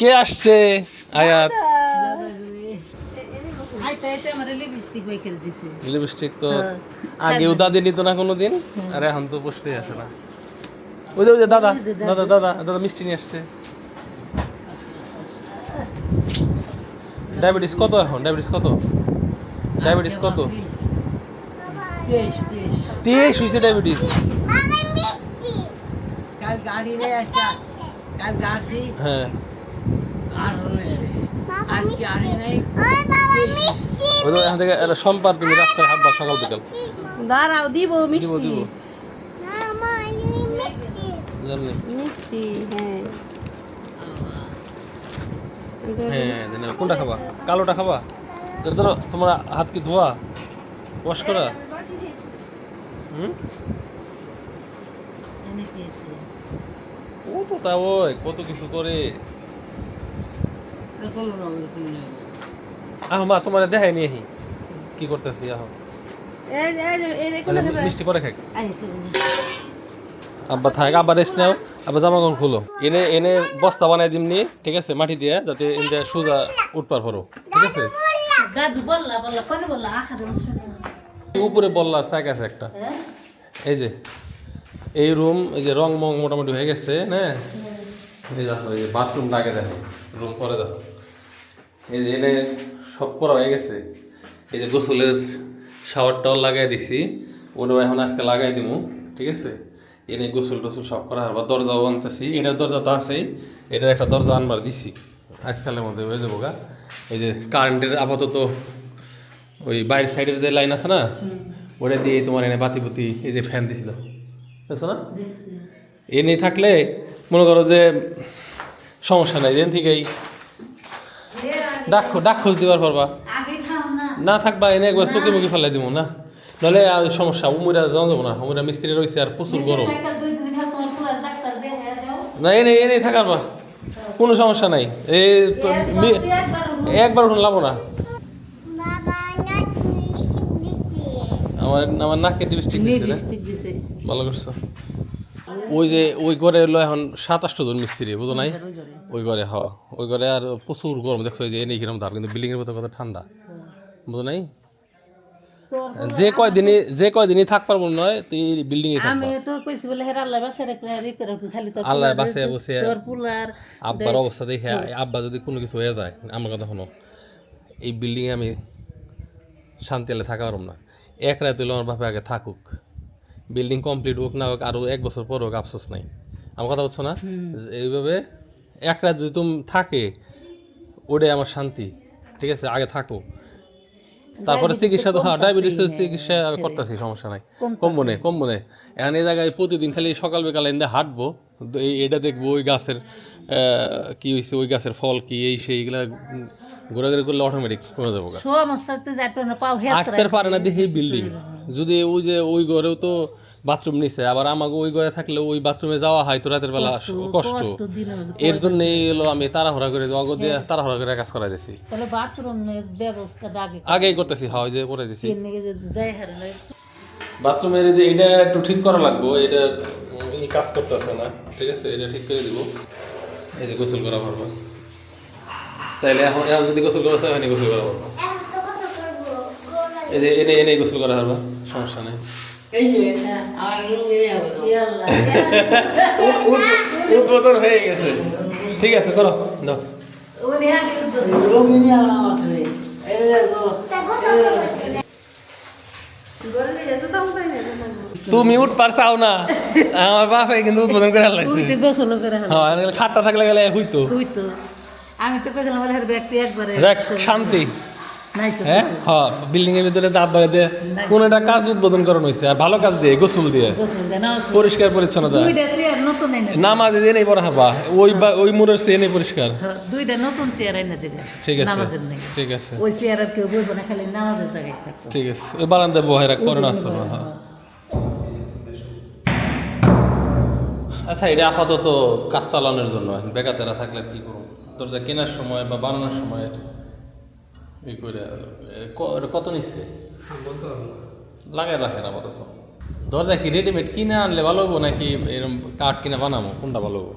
কে আসছে? আয়াত। লিপস্টিক তো হ্যাঁ। আগে না কোনোদিন? আরে এখন তো আসে না। ওই যে দাদা দাদা। দাদা দাদা মিষ্টি নিয়ে আসছে। ডায়াবেটিস কত এখন? ডায়াবেটিস কত? ডায়াবেটিস কত? তেইশ হয়েছে ডায়াবেটিস। কাল গাড়ি রে একটা কাল গাড়ছি হ্যাঁ। আর হয়েছে আজকে আনি নাই। ওই তো এখান থেকে একটা সম্পার তুমি রাস্তায় হাঁটবা সকাল বিকাল। দাঁড়াও দিব দিব মিষ্টি। দিব। মিষ্টি। হ্যাঁ। হ্যাঁ কোনটা খাবা? কালোটা খাবা? ধরো তোমার হাত কি ধোয়া? ওয়াশ করা? হুম? এনে খেয়েছি ও তো তা ওই কত কিছু করে। আহ মা তোমার দেখাই নিয়ে আহি। কি করতেছি আহ? মিষ্টি পরে খাই আব্বা থাক আব্বা রেস্ট নাও। আব্বা জামা কাপড় খুলো। এনে এনে বস্তা বানাই দিমনি ঠিক আছে মাটি দিয়ে যাতে এনে সোজা উঠপার পরো ঠিক আছে? দাদু বললা বললা করে বললা আখারে উপরে বললার সাইক আছে একটা। হ্যাঁ? এই যে এই রুম এই যে রং মং মোটামুটি হয়ে গেছে হ্যাঁ। এই দেখো এই যে বাথরুমটা আগে দেখো। রুম পরে দেখো। এই যে এনে সব করা হয়ে গেছে। এই যে গোসলের শাওয়ার টাওয়ার লাগাই দিছি। ওটাও এখন আজকে লাগাই দিমু ঠিক আছে? এনে গোসল টোসল সব করা হবে। দরজাও আনতেছি। এটার দরজা তো আছেই। এটার একটা দরজা আনবার দিছি। আজকালের মধ্যে হয়ে যাব গা। এই যে কারেন্টের আপাতত ওই বাইরের সাইডের যে লাইন আছে না ওটা দিয়ে তোমার এনে বাতি বুতি এই যে ফ্যান দিছিল। দেখছ না? এনে থাকলে মনে করো যে সমস্যা নাই। যেন থেকেই ডাক ডাক খোঁজ দিবার পারবা। না। না থাকবা এনে একবার চোখে মুখে ফেলাই দিব না। নাহলে সমস্যা উমরা জন যাব না উমরা মিস্ত্রি রয়েছে আর প্রচুর গরম। না এনে এনে থাকার বা। কোনো সমস্যা নাই। এই তো মি- একবার উঠুন লাভ না। আমার আমার নাকে লিপস্টিক দিছে ভালো করছ। ওই যে ওই ঘরে হলো এখন সাতাশটা জন মিস্ত্রি বুঝো নাই? ওই ঘরে হ। ওই ঘরে আর প্রচুর গরম দেখছ যে এনেই কিরম ধার কিন্তু বিল্ডিং এর মতো কত ঠান্ডা বুঝো নাই? যে কয়দিনই যে কয়দিনই থাক পারব নয় তুই বিল্ডিং এ আমি তো কইছি বলে হের আল্লাহ বাসা রেখে খালি তোর আল্লাহ দে- বসে তোর পুলার আব্বার অবস্থা দেখে আব্বা যদি কোনো কিছু হয়ে যায় আমার কথা শোনো এই বিল্ডিংয়ে আমি শান্তি আলে থাকা পারব না। এক রাত হইলে আমার বাপে আগে থাকুক বিল্ডিং কমপ্লিট হোক না হোক আরও এক বছর পর হোক আফসোস নাই। আমার কথা বলছো না? যে এইভাবে এক রাত যদি তুমি থাকে ওটাই আমার শান্তি। ঠিক আছে আগে থাকো। তারপরে চিকিৎসা তো হ্যাঁ ডায়াবেটিসের চিকিৎসা করতেছি সমস্যা নাই। কমবো নে কমবো নে। এখন এই জায়গায় প্রতিদিন খালি সকাল বিকাল এনে হাঁটবো। এই এটা দেখব ওই গাছের কি হয়েছে ওই গাছের ফল কি এই সেই এগুলা ঘোরাঘুরি করলে অটোমেটিক কমে যাব। সমস্যা পারে না দেখি বিল্ডিং যদি ওই যে ওই ঘরেও তো বাথরুম নিছে আবার আমাকে ওই ঘরে থাকলে ওই বাথরুমে যাওয়া হয় তো রাতের বেলা কষ্ট এর জন্য এলো আমি তাড়াহুড়া করে অগ দিয়ে তাড়াহুড়া করে কাজ করাই দিছি। তাহলে বাথরুমের ব্যবস্থা আগে আগেই করতেছি হয় যে করে দিছি। বাথরুমের যে এটা একটু ঠিক করা লাগবে এটা এই কাজ করতেছে না। ঠিক আছে এটা ঠিক করে দিব। এই যে গোসল করা পারব তাইলে এখন এখন যদি গোসল করা হয় গোসল করা পারব এই যে এনে এনে গোসল করা পারব সমস্যা নেই। উদ্বোধন হয়ে গেছে। ঠিক আছে করো। দাও। তুমি উঠ পারছাও না। আমার বাপে কিন্তু উদ্বোধন করে লাগছে হ্যাঁ খাটটা থাকলে গেলে হইতো। আমি তো কইছিলাম শান্তি। হ্যাঁ? হ্যাঁ বিল্ডিং এর ভিতরে দাঁত বাড়ি দিয়ে কোন একটা কাজ উদ্বোধন করানো হয়েছে আর ভালো কাজ দিয়ে গোসল দিয়ে। পরিষ্কার পরিচ্ছন্নতা। দুইটা চেয়ার নতুন এনে দিবে। নামাজে দিয়ে নেই পড়া হবা ওই ওই মুরের সে নেই পরিষ্কার। হ্যাঁ, দুইটা নতুন চেয়ার এনে দিবে। ঠিক আছে ঠিক আছে। ওই চেয়ার আর কেউ বইব না খালি নামাজের জায়গায় ঠিক আছে ওই বারান্দায় বহে রাখ করে না হ্যাঁ। আচ্ছা এটা আপাতত কাজ চালানোর জন্য বেকাতেরা থাকলে কি করব? দরজা কেনার সময় বা বানানোর সময় করে কত নিচ্ছে লাগাই রাখেন আপাতত। দরজা কি রেডিমেড কিনে আনলে ভালো হব নাকি এরকম কাঠ কিনে বানাবো? কোনটা ভালো হব?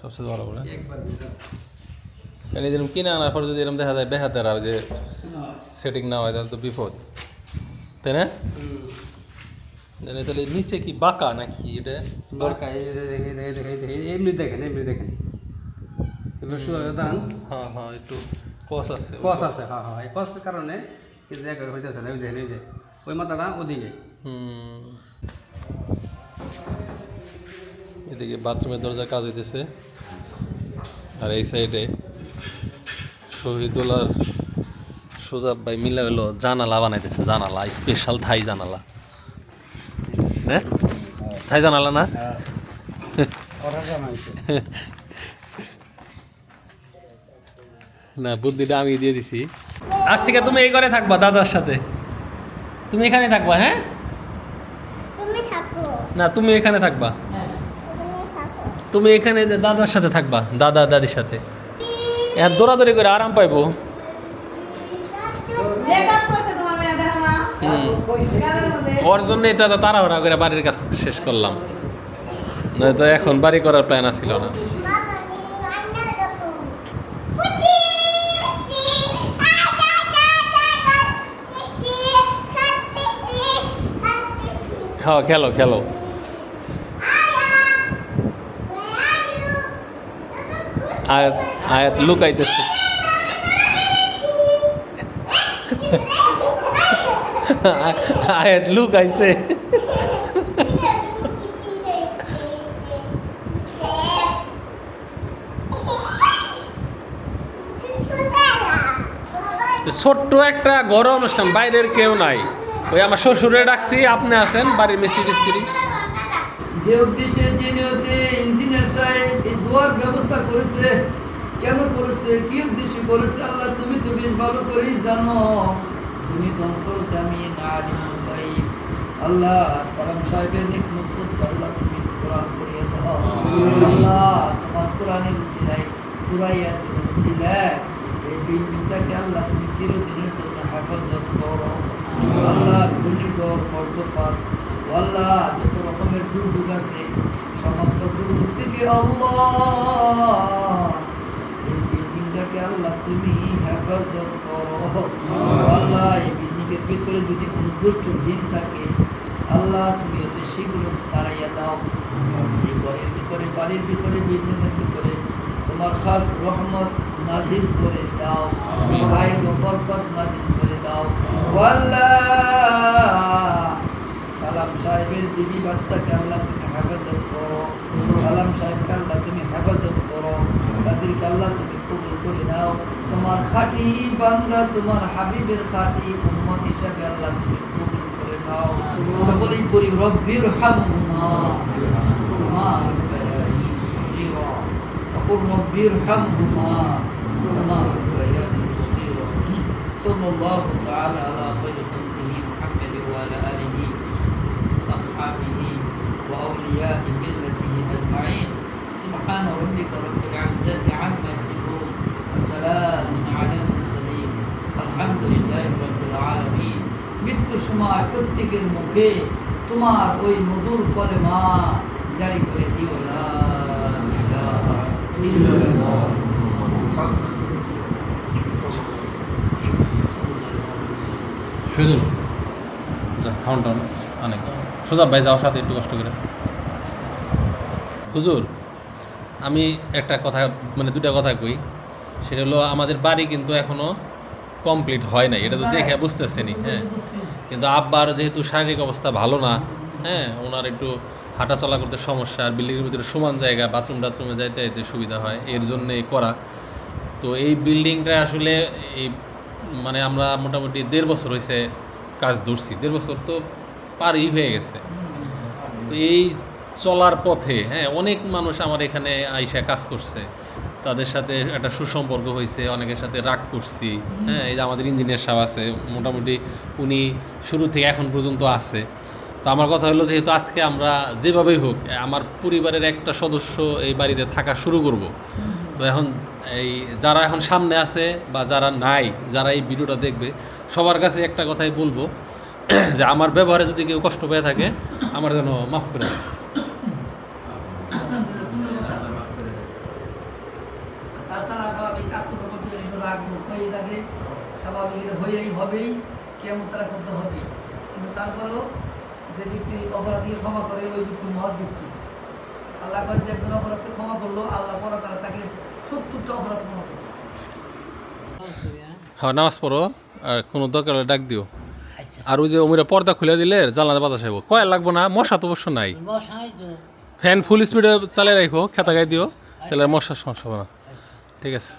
সবচেয়ে বড় একবার কারণ এই কিনে আনার পর যদি এরকম দেখা যায় বেহাতেরা যে সেটিং না হয় তাহলে তো বিপদ। তাই না? তাহলে নিচে কি বাঁকা নাকি এটা? দেখে এমনি দেখেন এমনি দেখেন। এবার দাঁড়ান। হ্যাঁ হ্যাঁ একটু কস আছে কস আছে হ্যাঁ হ্যাঁ এই কসের কারণে এই জায়গা হইতেছে না ওই যে ওই মাথাটা ওদিকে। হুম। এদিকে বাথরুমের দরজার কাজ হইতেছে। আর এই সাইডে শহীদুল্লার সোজাব ভাই মিলে হলো জানালা বানাইতেছে জানালা স্পেশাল থাই জানালা। হ্যাঁ? থাই জানালা না? না বুদ্ধিটা আমি দিয়ে দিছি। আজ থেকে তুমি এই ঘরে থাকবা দাদার সাথে। তুমি এখানে থাকবা হ্যাঁ? তুমি থাকো। না তুমি এখানে থাকবা। তুমি থাকো তুমি এখানে দাদার সাথে থাকবা দাদা দাদির সাথে। হ্যাঁ দৌড়াদৌড়ি করে আরাম পাইবো। ওর জন্যই তো তাড়াহুড়া করে বাড়ির কাজ শেষ করলাম। না তো এখন বাড়ি করার প্ল্যান আসছিল না বাবা নি রান্না দেখো পুচি সি আ যা যা যা সি খাতে সি খাতে হ্যাঁ খেলো খেলো। আয়াত আয়াত লুকাইতেছে। আয়াত লুকাইছে। ছোট্ট একটা ঘর অনুষ্ঠান, বাইরের কেউ নাই। ওই আমার শ্বশুরে ডাকছি আপনি আছেন? বাড়ির মিস্ত্রি টিস্ত্রি। যে উদ্দেশ্যে যে নিয়তে ইঞ্জিনিয়ার সাহেব এই দোয়ার ব্যবস্থা করেছে। কেন করেছে? কি উদ্দেশ্যে করেছে? আল্লাহ তুমি তো বেশ ভালো করেই জানো। তুমি তন্তর জামিয়ে না গাইব আল্লাহ সালাম সাহেবের নিক মুসুদ আল্লাহ তুমি কোরআন করিয়ে দাও। আল্লাহ তোমার কোরআনের উসিলাই সুরাই আছে উসিলাই এই বিল্ডিংটাকে আল্লাহ তুমি চিরদিনের জন্য হেফাজত করো। আল্লাহ ঘূর্ণিঝড় বজ্রপাত আল্লাহ যত রকমের দুর্যোগ আছে, সমস্ত দুর্যোগ থেকে আল্লাহ, এই বিল্ডিংটাকে আল্লাহ তুমি হেফাজত করো। আল্লাহ, এই বিল্ডিংয়ের ভিতরে যদি কোনো দুষ্ট জিন থাকে, আল্লাহ তুমি অতি শীঘ্র তাড়াইয়া দাও। এই ঘরের ভিতরে, বাড়ির ভিতরে, বিল্ডিংয়ের ভিতরে, তোমার খাস রহমত নাজিল করে দাও খায়ের ও বরকত নাজিল করে দাও ও আল্লাহ সালাম সাহেবের দিদি বাচ্চাকে আল্লাহ তুমি হেফাজত করো সালাম সাহেবকে আল্লাহ তুমি হেফাজত করো তাদেরকে আল্লাহ তুমি কবুল করে নাও তোমার খাঁটি বান্দা তোমার হাবিবের খাঁটি উম্মত হিসাবে আল্লাহ তুমি কবুল করে নাও সকলেই করি রব্বির হামহুমা كما ربياني صغيرا وقل رب ارحمهما كما ربياني صغيرا صلى الله تعالى على خير خلقه محمد وعلى اله واصحابه واولياء ملته اجمعين سبحان ربك رب العزه عما يصفون وسلام على المرسلين الحمد لله رب العالمين মৃত্যুর সময় প্রত্যেকের মুখে তোমার ওই মধুর কলেমা জারি করে দিও লা ইলাহা ইল্লাল্লাহ সুজন যা টাউন অনেক সোজা ভাই যাওয়ার সাথে একটু কষ্ট করে। হুজুর আমি একটা কথা মানে দুটা কথা কই। সেটা হলো আমাদের বাড়ি কিন্তু এখনও কমপ্লিট হয় নাই। এটা তো দেখে বুঝতেছেনি হ্যাঁ। কিন্তু আব্বার যেহেতু শারীরিক অবস্থা ভালো না হ্যাঁ ওনার একটু হাঁটাচলা করতে সমস্যা আর বিল্ডিংয়ের ভিতরে সমান জায়গা বাথরুম টাথরুমে যাইতে যাইতে সুবিধা হয় এর জন্যে করা। তো এই বিল্ডিংটা আসলে এই মানে আমরা মোটামুটি দেড় বছর হয়েছে কাজ ধরছি। দেড় বছর তো পারই হয়ে গেছে। তো এই চলার পথে হ্যাঁ অনেক মানুষ আমার এখানে আইসা কাজ করছে। তাদের সাথে একটা সুসম্পর্ক হয়েছে অনেকের সাথে রাগ করছি। হ্যাঁ এই যে আমাদের ইঞ্জিনিয়ার সাহেব আছে মোটামুটি উনি শুরু থেকে এখন পর্যন্ত আছে। তো আমার কথা হলো যেহেতু আজকে আমরা যেভাবেই হোক আমার পরিবারের একটা সদস্য এই বাড়িতে থাকা শুরু করব। তো এখন এই যারা এখন সামনে আছে বা যারা নাই, যারা এই ভিডিওটা দেখবে, সবার কাছে একটা কথাই বলব, যে আমার ব্যবহারে যদি কেউ কষ্ট পেয়ে থাকে, আমার যেন মাফ করে স্বাভাবিক হয়েই হবেই কেমন তারা করতে কিন্তু তারপরেও যে ব্যক্তি অপরাধীকে ক্ষমা করে, ওই ব্যক্তি মহৎ ব্যক্তি। আল্লাহ কয় যে একজন অপরাধকে ক্ষমা করল আল্লাহ পরকালে তাকে সত্তরটা অপরাধ ক্ষমা করল। হ্যাঁ নামাজ পড়ো আর কোনো দরকার ডাক দিও। আচ্ছা। আর ওই যে ওমিরা পর্দা খুলে দিলে জানলা বাতাস আইব। কয় লাগবো না মশা তো অবশ্য নাই। ফ্যান ফুল স্পিডে চালিয়ে রাখো খেতা গায়ে দিও তাহলে আর মশার সমস্যা হবে না। ঠিক আছে।